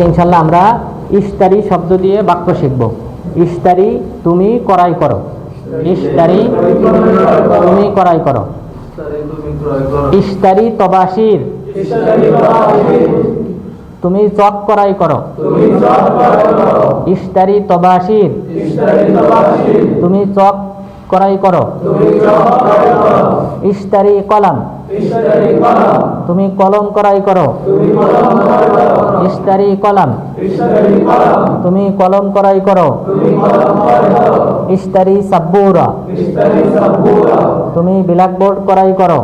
আজকে ইনশাল্লাহ আমরা ইস্তারি শব্দ দিয়ে বাক্য শিখব। ইস্তারি তুমি করাই করো। ইস্তারি তুমি করাই করো। ইস্তারি তবাসির। তুমি চক করাই করো। ইস্তারি তবাসির। তুমি চক করাই করো। ইস্তারি কলাম। তুমি কলম করাই করো। ইস্তারি কলাম। তুমি কলম করাই করো। ইস্তারি সাব্বুরা। তুমি ব্ল্যাকবোর্ড করাই করো।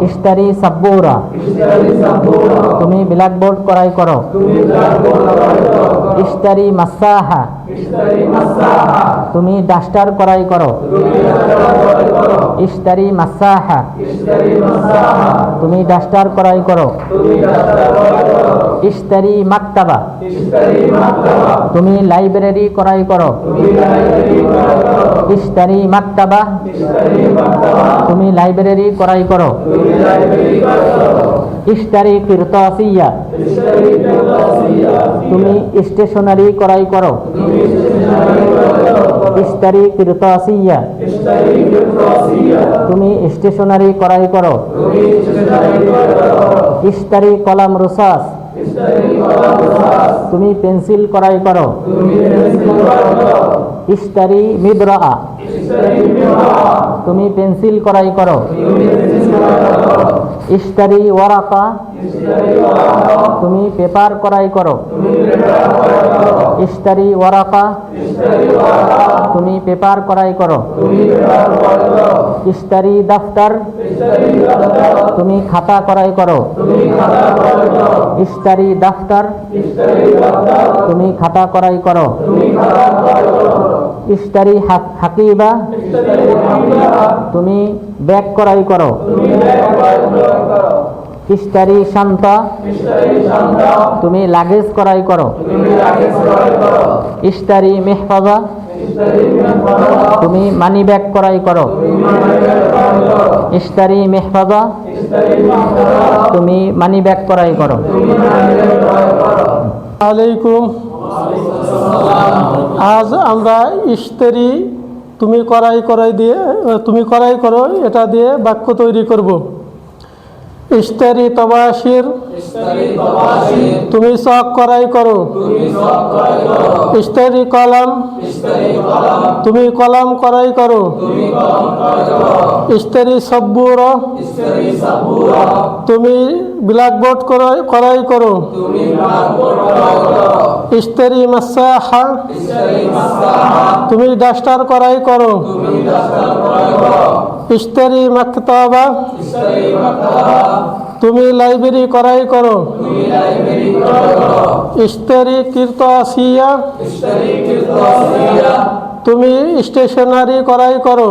ইস্তারি সাব্বুরা। তুমি ব্ল্যাকবোর্ড করাই করো। ইস্তারি মাসাহা। তুমি ডাস্টার করাই করো। ইস্তারি মাসাহা। তুমি ডাস্টার করাই করো। ইস্তারি মাক্তাবা। তুমি লাইব্রেরি করাই করো। ইস্তারি মাক্তাবা। তুমি লাইব্রেরি করাই করো। ইস্তারি কিরতাসিয়া তুমি স্টেশনারি করাই করো। ইস্তারি কিরতাসিয়া তুমি স্টেশনারি করাই করো। ইস্তারি কলাম রুসাস। তুমি পেন্সিল করাই করো। ইস্তারি মিদ্রা তুমি পেন্সিল করাই করো। ইস্তারি ওয়ারাকা। তুমি পেপার করাই করো। ইস্তারি ওয়ারাকা। তুমি পেপার করাই করো। ইস্তারি দফতর। তুমি খাতা করাই করো। ইস্তারি দফতর। তুমি খাতা করাই করো। ইস্তারি হাক- হাকিবা। তুমি ব্যাগ করাই করো। ইস্তারি শান্ত। তুমি লাগেজ করাই করো। ইস্তারি মেহফাজা। তুমি মানি ব্যাগ করাই করো। ইস্তারি মেহফাজা। তুমি মানি ব্যাগ করাই করো। আলাইকুম। আজ আমরা ইস্তারি তুমি করাই করাই দিয়ে তুমি করাই করো এটা দিয়ে বাক্য তৈরি করব। ইস্তেরি তবাশির। তুমি চক করাই করো। ইস্তারি কলম। তুমি কলম করাই করো। ইস্তারি সব্বুর। তুমি ব্ল্যাকবোর্ড করাই করো। ইস্তেরি মাসাহা। তুমি ডাস্টার করাই করো। ইস্তেরি মাকতাবা। তুমি লাইব্রেরি করাই করো। ইস্তেরি কীর্ত আসিয়া তুমি স্টেশনারি করাই করো।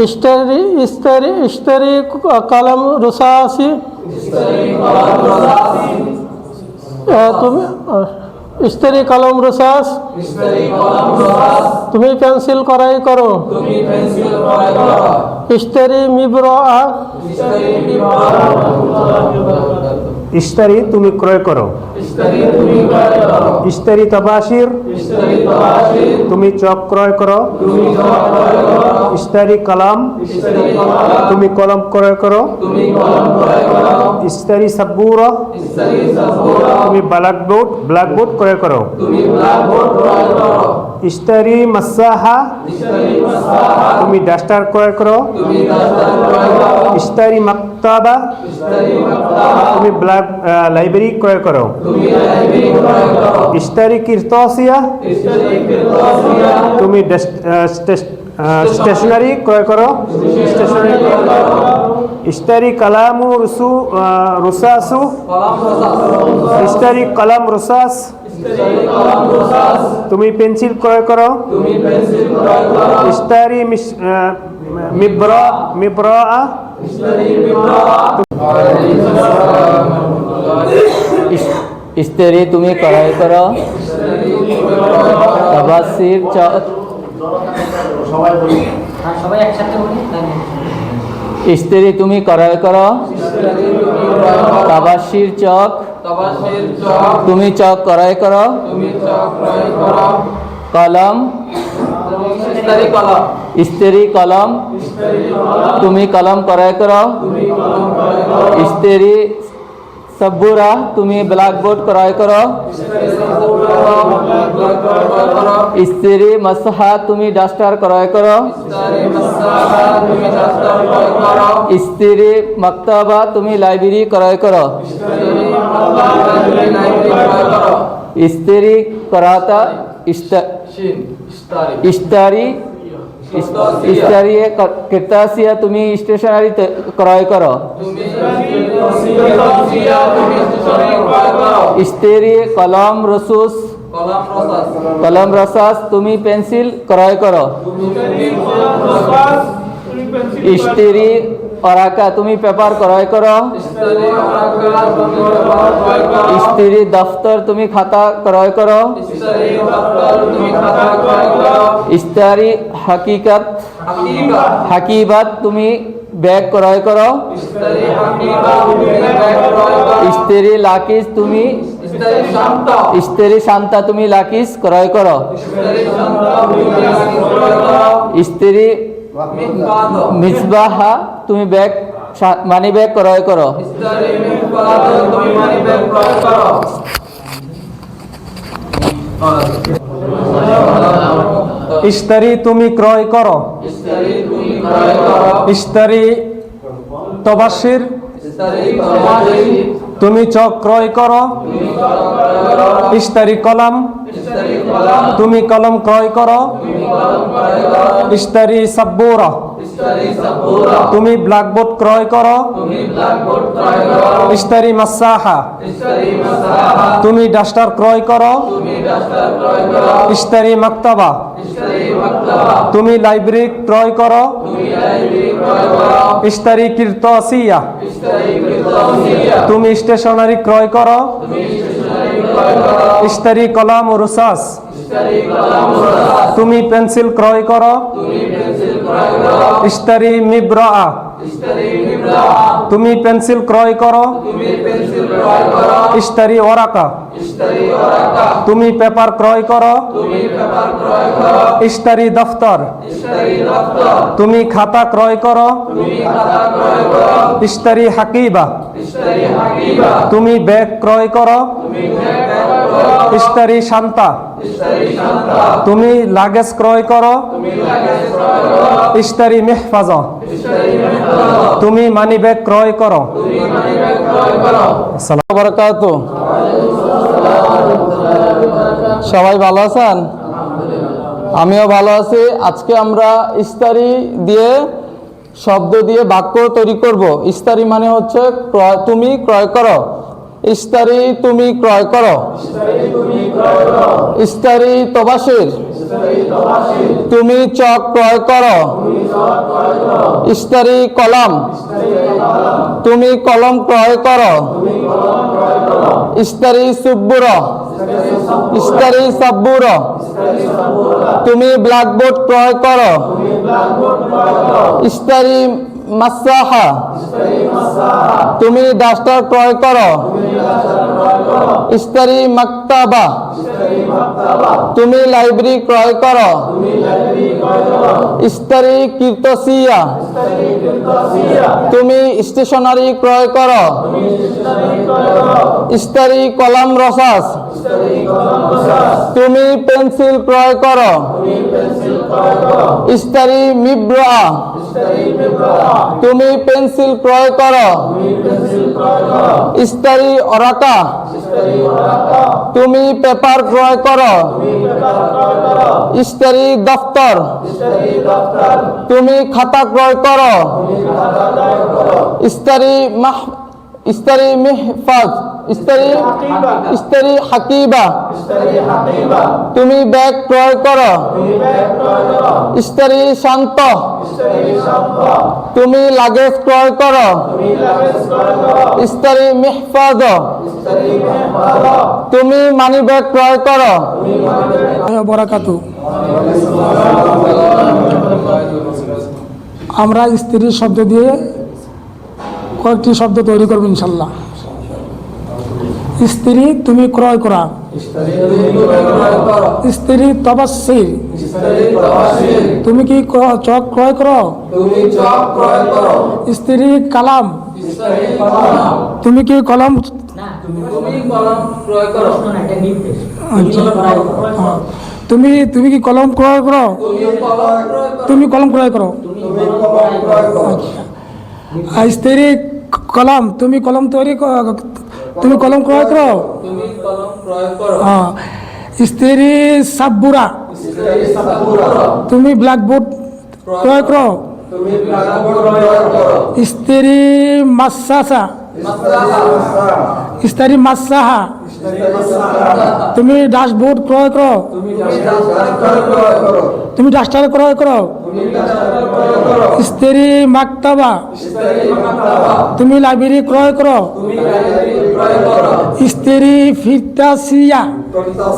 ইস্তেরি ইস্তেরি ইস্তেরি কলম রুসাসি আহ, তুমি আহ, ইস্তেরি কলম রুসাস তুমি পেন্সিল করাই করো ইস্তেরি মিব্র ইস্তারি তুমি ক্রয় করো। ইস্তারি তবাসির তুমি চক ক্রয় করো। ইস্তারি কলাম তুমি কলম ক্রয় করো। ইস্তারি সাব্বুর তুমি ব্ল্যাকবোর্ড ব্ল্যাকবোর্ড ক্রয় করো। ইস্তারি মাসাহা। তুমি ডাস্টার ক্রয় করো। ইস্তারি মাক্তাবা। তুমি ব্ল্যাক লাইব্রেরি ক্রয় করো। ইস্তারি কিরতসিয়া। তুমি স্টেশনারি ক্রয় করো। স্টেশনারি ইস্তারি কালামু রুসু আহ, রুসাসু। ইস্তারি কলাম রুসাস। তুমি পেন্সিল ক্রয় করো। ইস্তারি মিস- আহ, মিব্রা মিব্রা। ইস্তেরি তুমি করাই করো। তবাসির চক সবাই একসাথে বলি স্ত্রী তুমি ক্রয় করো। তাবাসির চক। তুমি চক ক্রয় করো তুমি চক ক্রয় করো কলম ইস্তারি কলম স্ত্রী কলম তুমি কলম ক্রয় করো স্ত্রী সব্বুরা তুমি ব্ল্যাকবোর্ড ক্রয় করো। স্ত্রী মসহা তুমি ডাস্টার ক্রয় করো। ইস্তারি মাসালা তুমি দাস্তার ক্রয় করো স্ত্রী মক্তবা তুমি লাইব্রেরি ক্রয় করো। ইস্তারি মাসালা তুমি লাইব্রেরি ক্রয় করো স্ত্রী করাতা ইস্তা- শিন ইস্তারি ইস্তারি ইস্তারি কৃতাসিয়া তুমি স্টেশনারি তে- ক্রয় করো তুমি তসিয়া তুমি স্টেশনারি ক্রয় করো স্ত্রী কলম রসুস কলম রসাস কলম রসাস তুমি পেন্সিল ক্রয় করো তুমি রসাস স্ত্রী অরাকা তুমি পেপার ক্রয় করো। স্ত্রী দফতর তুমি খাতা ক্রয় করো। স্ত্রী হকিকত, হাকিবাত তুমি ব্যাগ ক্রয় করো। স্ত্রী লাকিস তুমি, স্ত্রী শান্তা তুমি লাকিস ক্রয় করো ইস্তারি শান্ত তুমি লাকি ক্রয় করো। স্ত্রী মিসবাহা তুমি ব্যাগ মানি ব্যাগ ক্রয় করো। ইস্তারি তুমি ক্রয় করো। ইস্তারি তবাসির। তুমি চক ক্রয় করো। ইস্তারি কলম। তুমি কলম ক্রয় করো। ইস্তারি সাব্বুরা। তুমি ব্ল্যাকবোর্ড ক্রয় করো। ইস্তারি মাসাহা। তুমি ডাস্টার ক্রয় করো। ইস্তারি মাক্তাবা। তুমি লাইব্রেরি ক্রয় করো। ইস্তারি কীর্তসিয়া তুমি স্টেশনারি ক্রয় করো। ইস্তারি কলম ও রসাস। তুমি পেন্সিল ক্রয় করো। ইস্তারি মিব্রা তুমি পেন্সিল ক্রয় করো। ইস্তারি ওরাকা। তুমি পেপার ক্রয় করো। ইস্তারি দফতর। তুমি খাতা ক্রয় করো। ইস্তারি হাকিবা। তুমি ব্যাগ ক্রয় করো। ইস্তারি শান্তা। তুমি লাগেজ ক্রয় করো। ইস্তারি মেহফাজ। তুমি মানি ব্যাগ ক্রয় করো। বারাকাতু। সবাই ভালো আছেন? আমিও ভালো আছি। আজকে আমরা ইস্তারি দিয়ে শব্দ দিয়ে বাক্য তৈরি করব। ইস্তারি মানে হচ্ছে তুমি ক্রয় করো। ইস্তারি তুমি ক্রয় করো। ইস্তারি তবাসির। তুমি চক ক্রয় করো। ইস্তারি কলম। তুমি কলম ক্রয় করো। ইস্তারি সুব্বুর। ইস্তারি সাব্বুর। তুমি ব্ল্যাকবোর্ড ক্রয় করো। ইস্তারি মাসাহা। তুমি ডাস্টার ক্রয় করো। ইস্তারি মাক্তাবা। তুমি লাইব্রেরি ক্রয় করো। ইস্তারি কীর্তসিয়া। তুমি স্টেশনারি ক্রয় করো। ইস্তারি কলম রসাস। তুমি পেন্সিল ক্রয় করো। ইস্তারি মিব্রা। তুমি পেন্সিল ক্রয় করো। ইস্তারি অরাকা। তুমি পেপার ক্রয় করো। ইস্তারি দফতর। তুমি খাতা ক্রয় করো। ইস্তারি মাহ মেহফাজ। হাকিবা। তুমি ব্যাগ ক্রয় করো। ইস্তারি শান্ত। তুমি লাগেজ ক্রয় করো। ইস্তারি মেহফাজ। তুমি মানি ব্যাগ ক্রয় করো। আমরা স্ত্রী শব্দ দিয়ে কয়েকটি শব্দ তৈরি করব ইনশাল্লাহ। স্ত্রী তুমি ক্রয় করা। স্ত্রী তপস্বী তুমি কি চক ক্রয় করো? স্ত্রী কালাম। তুমি কি কলম তুমি কলম ক্রয় করো। আচ্ছা। হ্যাঁ। তুমি তুমি কি কলম ক্রয় করো? তুমি কলম ক্রয় করো। তুমি কলম তুমি কলম স্ত্রী তুমি কলম তৈরি তুমি কলম ক্রয় করো? তুমি কলম ক্রয় করো। হ্যাঁ। স্ত্রী সাব্বুরা স্ত্রী তুমি ব্ল্যাকবোর্ড ক্রয় করো? তুমি ব্ল্যাকবোর্ড ক্রয় করো। স্ত্রী মাসাসা। মাসলাহা। স্ত্রী মাসাহা তুমি ড্যাশবোর্ড ক্রয় করো। তুমি ডাস্টার ক্রয় করো। তুমি ডাক্তার ক্রয় করো স্ত্রী মাক্তাবা। তুমি লাইব্রেরি ক্রয় করো। তুমি লাইব্রেরি ক্রয় করো স্ত্রী ফিরতাসিয়া।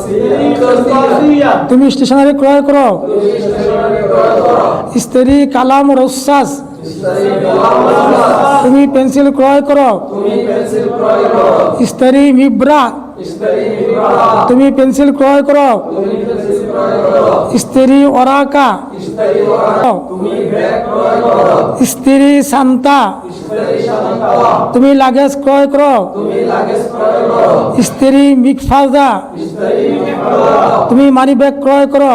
স্ত্রী তুমি স্টেশনারি ক্রয় করো। স্ত্রী কালাম রসাস। তুমি পেন্সিল ক্রয় করো। তুমি পেন্সিল ক্রয় করো। স্ত্রী মিব্রা তুমি পেন্সিল ক্রয় করো। স্ত্রী ওরাকা। স্ত্রী শান্তা তুমি লাগেজ ক্রয় করো। স্ত্রী মিকফাজা। তুমি মানি ব্যাগ ক্রয় করো।